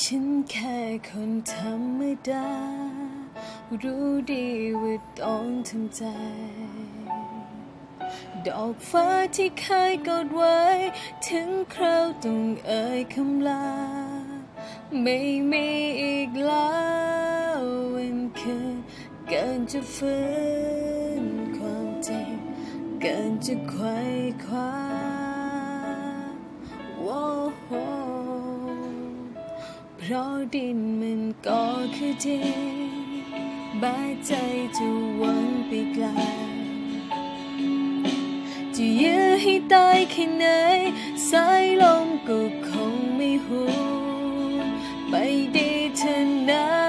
ฉันแค่คนธรรมดา รู้ดีว่าต้องทำใจ ดอกฟ้าที่เคยกอดไว้ ถึงคราวต้องเอ่ยคำลา ไม่มีอีกแล้ววันคืนเกินจะฟื้นความจริง เกินจะไขว่คว้าโว้โหเพ ราะดินมันก็คือดินบาดใจจะวังไปไกลจะยื้อให้ตายแค่ไหนสายลมก็คงไม่หูไปดีเธอนะ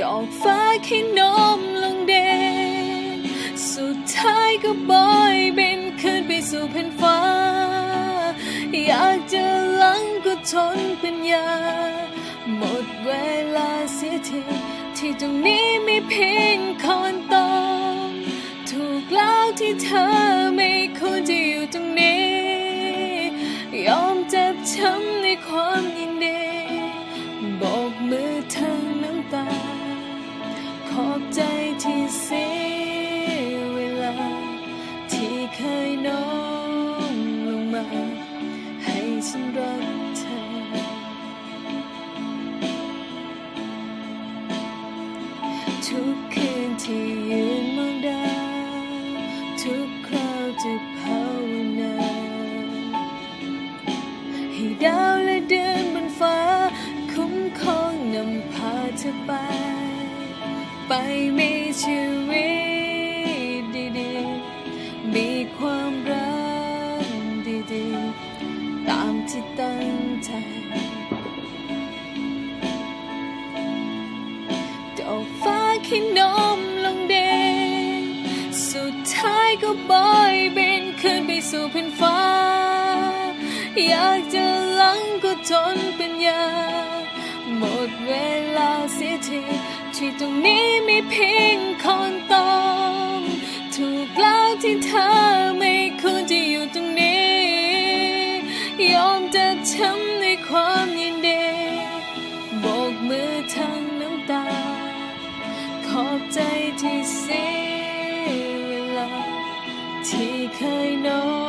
ดอกฟ้าแค่น้อมลงเดนสุดท้ายก็บอยบินขึ้นไปสู่แผ่นฟ้า อยากจะลังก็ทนปัญญา หมดเวลาเสียทีที่ตรงนี้ไม่เพียงคนตองถูกแล้วที่เธอไม่ควรจะอยู่ตรงนี้ ทุกคืนที่ยืนมองดาวทุกคราวจะภาวนาให้ดาวและเดินบนฟ้า คุ้มครองนำพาเธอไป ไปมีชีวิตดีๆ มีความรักดีๆ ตามที่ตั้งใจ ฟ้าแค่น้มลงเดนสุดท้ายก็บอยบินขึ้นไปสู่แผ่นฟ้า อยากจะลังก็ทนเปัญญาหมดเวลาเสียทีที่ตรงนี้ม่เพียงคนตองถูกแล้วที่เธอไม่ควรจะอยู่ตรงนี้ ยอมจะช้ำในความยินดีโบกมือทั้ง อบใจที่เสียเวลาที่เคยน้อม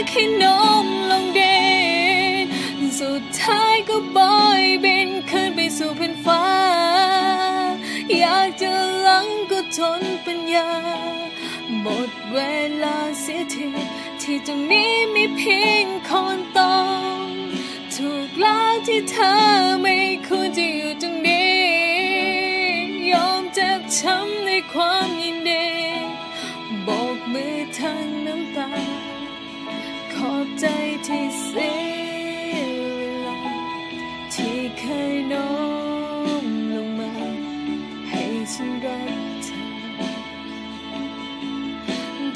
กฟ้าแค่น้อมลงเดนสุดท้ายก็บอยบินขึ้นไปสู่แผ่นฟ้า อยากจะหลังก็ทนปัญญา หมดเวลาเสียทีที่ตรงนี้ม่เพียงคนต้องถูกแล้วที่เธอไม่ควรจะอยู่ตรงนี้ ยอมเจ็บช้ำในความยิน ใจที่เสียเวลาที่เคยน้อมลงมา ให้ฉันรักเธอ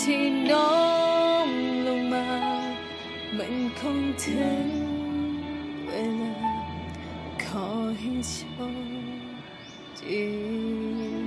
ที่น้อมลงมา มันคงถึงเวลา ขอให้โชคดี